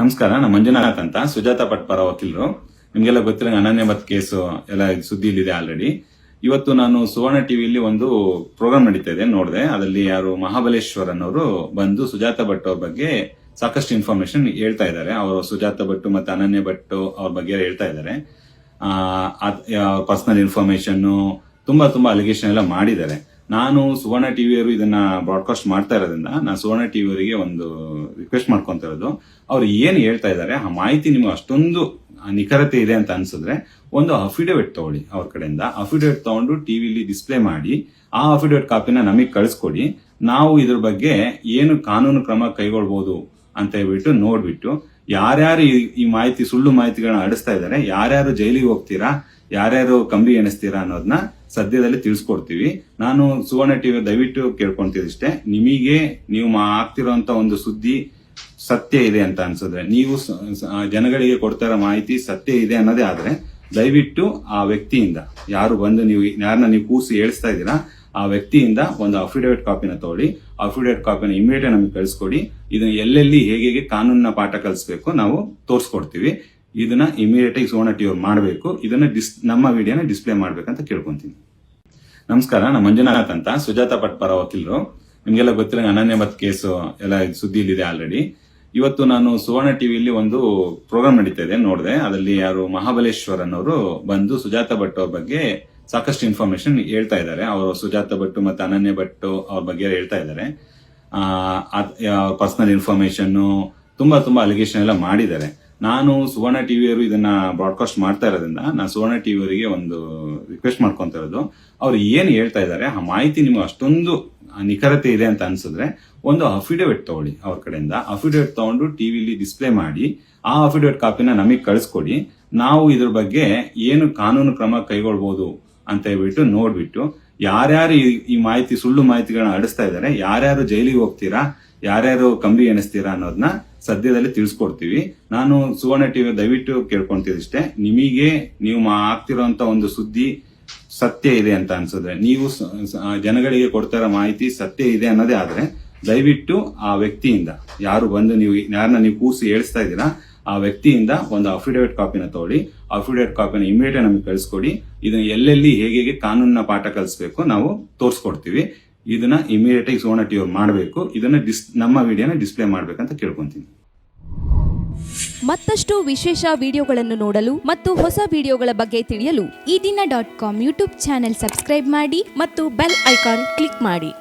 ನಮಸ್ಕಾರ, ನಾನು ಮಂಜುನಾಥ್ ಅಂತ, ಸುಜಾತ ಭಟ್ ಪರ ವಕೀಲರು. ನಿಮ್ಗೆಲ್ಲ ಗೊತ್ತಿರೋ ಅನನ್ಯ ಮತ್ ಕೇಸು ಎಲ್ಲ ಸುದ್ದಿಲಿದೆ ಆಲ್ರೆಡಿ ಇವತ್ತು ನಾನು ಸುವರ್ಣ ಟಿವಿಯಲ್ಲಿ ಒಂದು ಪ್ರೋಗ್ರಾಮ್ ನಡೀತಾ ಇದೆ, ನೋಡಿದೆ. ಅದರಲ್ಲಿ ಯಾರು ಮಹಾಬಲೇಶ್ವರ್ ಅನ್ನೋರು ಬಂದು ಸುಜಾತ ಭಟ್ ಅವ್ರ ಬಗ್ಗೆ ಸಾಕಷ್ಟು ಇನ್ಫಾರ್ಮೇಶನ್ ಹೇಳ್ತಾ ಇದ್ದಾರೆ. ಅವರು ಸುಜಾತ ಭಟ್ ಮತ್ತೆ ಅನನ್ಯ ಭಟ್ ಅವ್ರ ಬಗ್ಗೆ ಹೇಳ್ತಾ ಇದ್ದಾರೆ. ಪರ್ಸನಲ್ ಇನ್ಫಾರ್ಮೇಶನ್ ತುಂಬಾ ತುಂಬಾ ಅಲಿಗೇಷನ್ ಎಲ್ಲ ಮಾಡಿದ್ದಾರೆ. ನಾನು ಸುವರ್ಣ ಟಿವಿಯವರು ಇದನ್ನ ಬ್ರಾಡ್ಕಾಸ್ಟ್ ಮಾಡ್ತಾ ಇರೋದ್ರಿಂದ ನಾನು ಸುವರ್ಣ ಟಿವಿಯವರಿಗೆ ಒಂದು ರಿಕ್ವೆಸ್ಟ್ ಮಾಡ್ಕೊಂತ ಇರೋದು. ಅವ್ರು ಏನು ಹೇಳ್ತಾ ಇದ್ದಾರೆ, ಆ ಮಾಹಿತಿ ನಿಮ್ಗೆ ಅಷ್ಟೊಂದು ನಿಖರತೆ ಇದೆ ಅಂತ ಅನ್ಸಿದ್ರೆ ಒಂದು ಅಫಿಡವಿಟ್ ತಗೊಳ್ಳಿ ಅವ್ರ ಕಡೆಯಿಂದ. ಅಫಿಡವಿಟ್ ತಗೊಂಡು ಟಿವಿಲಿ ಡಿಸ್ಪ್ಲೇ ಮಾಡಿ, ಆ ಅಫಿಡವಿಟ್ ಕಾಪಿನ ನಮಗೆ ಕಳಿಸ್ಕೊಡಿ. ನಾವು ಇದ್ರ ಬಗ್ಗೆ ಏನು ಕಾನೂನು ಕ್ರಮ ಕೈಗೊಳ್ಬಹುದು ಅಂತ ಹೇಳ್ಬಿಟ್ಟು ನೋಡ್ಬಿಟ್ಟು ಯಾರ್ಯಾರು ಈ- ಮಾಹಿತಿ, ಸುಳ್ಳು ಮಾಹಿತಿಗಳನ್ನ ಹಡಿಸ್ತಾ ಇದ್ದಾರೆ, ಯಾರ್ಯಾರು ಜೈಲಿಗೆ ಹೋಗ್ತೀರಾ, ಯಾರ್ಯಾರು ಕಂಬಿ ಎಣಿಸ್ತೀರಾ ಅನ್ನೋದನ್ನ ಸದ್ಯದಲ್ಲಿ ತಿಳಿಸ್ಕೊಡ್ತೀವಿ. ನಾನು ಸುವರ್ಣ ಟಿವಿ ದಯವಿಟ್ಟು ಕೇಳ್ಕೊಂತಿದಿಷ್ಟೇ ನಿಮಗೆ ನೀವು ಆಗ್ತಿರೋಂತ ಒಂದು ಸುದ್ದಿ ಸತ್ಯ ಇದೆ ಅಂತ ಅನ್ಸಿದ್ರೆ, ನೀವು ಜನಗಳಿಗೆ ಕೊಡ್ತಾ ಇರೋ ಮಾಹಿತಿ ಸತ್ಯ ಇದೆ ಅನ್ನೋದೇ ಆದ್ರೆ, ದಯವಿಟ್ಟು ಆ ವ್ಯಕ್ತಿಯಿಂದ ಯಾರು ಬಂದು ನೀವು ಯಾರನ್ನ ನೀವು ಕೂಸಿ ಹೇಳಿಸ್ತಾ ಇದ್ದೀರಾ ಆ ವ್ಯಕ್ತಿಯಿಂದ ಒಂದು ಅಫಿಡವಿಟ್ ಕಾಪಿನ ತಗೊಳ್ಳಿ ಅಫಿಡವಿಟ್ ಕಾಪಿನ ಇಮಿಡಿಯೇಟ್ ನಮಗೆ ಕಳಿಸ್ಕೊಡಿ. ಇದನ್ನ ಎಲ್ಲೆಲ್ಲಿ ಹೇಗೆ ಹೇಗೆ ಕಾನೂನಿನ ಪಾಠ ಕಲಿಸ್ಬೇಕು ನಾವು ತೋರಿಸ್ಕೊಡ್ತೀವಿ. ಇದನ್ನ ಇಮಿಡಿಯೇಟ್ ಆಗಿ ಸುವರ್ಣ ಟಿವಿ ಮಾಡಬೇಕು. ಇದನ್ನ ಡಿಸ್ ನಮ್ಮ ವಿಡಿಯೋನ ಡಿಸ್ಪ್ಲೇ ಮಾಡ್ಬೇಕಂತ ಕೇಳ್ಕೊಂತೀನಿ. ನಮಸ್ಕಾರ, ನಾನು ಮಂಜುನಾಥ್ ಅಂತ, ಸುಜಾತ ಭಟ್ ಪರ ವಕೀಲರು. ನಿಮ್ಗೆಲ್ಲ ಗೊತ್ತಿರೋ ಅನನ್ಯ ಮತ್ ಕೇಸು ಎಲ್ಲ ಸುದ್ದಿಲಿದೆ ಆಲ್ರೆಡಿ ಇವತ್ತು ನಾನು ಸುವರ್ಣ ಟಿವಿಯಲ್ಲಿ ಒಂದು ಪ್ರೋಗ್ರಾಮ್ ನಡೀತಾ ಇದೆ, ನೋಡಿದೆ. ಅದರಲ್ಲಿ ಯಾರು ಮಹಾಬಲೇಶ್ವರ್ ಅನ್ನೋರು ಬಂದು ಸುಜಾತ ಭಟ್ ಅವ್ರ ಬಗ್ಗೆ ಸಾಕಷ್ಟು ಇನ್ಫಾರ್ಮೇಶನ್ ಹೇಳ್ತಾ ಇದ್ದಾರೆ. ಅವರು ಸುಜಾತ ಭಟ್ಟು ಮತ್ತು ಅನನ್ಯ ಭಟ್ಟು ಅವ್ರ ಬಗ್ಗೆ ಹೇಳ್ತಾ ಇದ್ದಾರೆ. ಪರ್ಸನಲ್ ಇನ್ಫಾರ್ಮೇಶನ್ ತುಂಬಾ ತುಂಬಾ ಅಲಿಗೇಷನ್ ಎಲ್ಲ ಮಾಡಿದ್ದಾರೆ. ನಾನು ಸುವರ್ಣ ಟಿವಿಯವರು ಇದನ್ನ ಬ್ರಾಡ್ಕಾಸ್ಟ್ ಮಾಡ್ತಾ ಇರೋದ್ರಿಂದ ನಾನು ಸುವರ್ಣ ಟಿವಿಯವರಿಗೆ ಒಂದು ರಿಕ್ವೆಸ್ಟ್ ಮಾಡ್ಕೊಂತ ಇರೋದು. ಅವ್ರು ಏನು ಹೇಳ್ತಾ ಇದ್ದಾರೆ, ಆ ಮಾಹಿತಿ ನಿಮ್ಗೆ ಅಷ್ಟೊಂದು ನಿಖರತೆ ಇದೆ ಅಂತ ಅನ್ಸಿದ್ರೆ ಒಂದು ಅಫಿಡವಿಟ್ ತಗೊಳ್ಳಿ ಅವ್ರ ಕಡೆಯಿಂದ. ಅಫಿಡವಿಟ್ ತಗೊಂಡು ಟಿವಿಲಿ ಡಿಸ್ಪ್ಲೇ ಮಾಡಿ, ಆ ಅಫಿಡವಿಟ್ ಕಾಪಿನ ನಮಗೆ ಕಳಿಸ್ಕೊಡಿ. ನಾವು ಇದ್ರ ಬಗ್ಗೆ ಏನು ಕಾನೂನು ಕ್ರಮ ಕೈಗೊಳ್ಬಹುದು ಅಂತ ಹೇಳ್ಬಿಟ್ಟು ನೋಡ್ಬಿಟ್ಟು ಯಾರ್ಯಾರು ಈ- ಮಾಹಿತಿ, ಸುಳ್ಳು ಮಾಹಿತಿಗಳನ್ನ ಅಡಿಸ್ತಾ ಇದ್ದಾರೆ, ಯಾರ್ಯಾರು ಜೈಲಿಗೆ ಹೋಗ್ತೀರಾ, ಯಾರ್ಯಾರು ಕಂಬಿ ಎಣಿಸ್ತೀರಾ ಅನ್ನೋದನ್ನ ಸದ್ಯದಲ್ಲಿ ತಿಳಿಸ್ಕೊಡ್ತೀವಿ. ನಾನು ಸುವರ್ಣ ಟಿವಿ ದಯವಿಟ್ಟು ಕೇಳ್ಕೊಂತಿದಿಷ್ಟೇ, ನಿಮಗೆ ನೀವು ಆಗ್ತಿರೋಂತ ಒಂದು ಸುದ್ದಿ ಸತ್ಯ ಇದೆ ಅಂತ ಅನ್ಸಿದ್ರೆ, ನೀವು ಜನಗಳಿಗೆ ಕೊಡ್ತಾ ಇರೋ ಮಾಹಿತಿ ಸತ್ಯ ಇದೆ ಅನ್ನೋದೇ ಆದ್ರೆ, ದಯವಿಟ್ಟು ಆ ವ್ಯಕ್ತಿಯಿಂದ, ಯಾರು ಬಂದು ನೀವು, ಯಾರನ್ನ ನೀವು ಕೂಸಿ ಹೇಳಿಸ್ತಾ ಇದ್ದೀರಾ ಆ ವ್ಯಕ್ತಿಯಿಂದ ಒಂದು ಅಫಿಡವಿಟ್ ಕಾಪಿನ ತಗೊಳ್ಳಿ ಅಫಿಡವಿಟ್ ಕಾಪಿನ ಇಮಿಡಿಯೇಟ್ ನಮಗೆ ಕಳಿಸ್ಕೊಡಿ. ಇದನ್ನ ಎಲ್ಲೆಲ್ಲಿ ಹೇಗೆ ಹೇಗೆ ಕಾನೂನಿನ ಪಾಠ ಕಲಿಸ್ಬೇಕು ನಾವು ತೋರಿಸ್ಕೊಡ್ತೀವಿ. ಇದನ್ನ ಇಮಿಡಿಯೇಟ್ ಆಗಿ ಟಿವಿ ಮಾಡಬೇಕು. ಇದನ್ನ ಡಿಸ್ ನಮ್ಮ ವಿಡಿಯೋನ ಡಿಸ್ಪ್ಲೇ ಮಾಡ್ಬೇಕಂತ ಕೇಳ್ಕೊಂತೀನಿ. ಮತ್ತಷ್ಟು ವಿಶೇಷ ವಿಡಿಯೋಗಳನ್ನು ನೋಡಲು ಮತ್ತು ಹೊಸ ವಿಡಿಯೋಗಳ ಬಗ್ಗೆ ತಿಳಿಯಲು Ee Dina dot com YouTube channel subscribe ಮಾಡಿ ಮತ್ತು ಬೆಲ್ ಐಕಾನ್ ಕ್ಲಿಕ್ ಮಾಡಿ.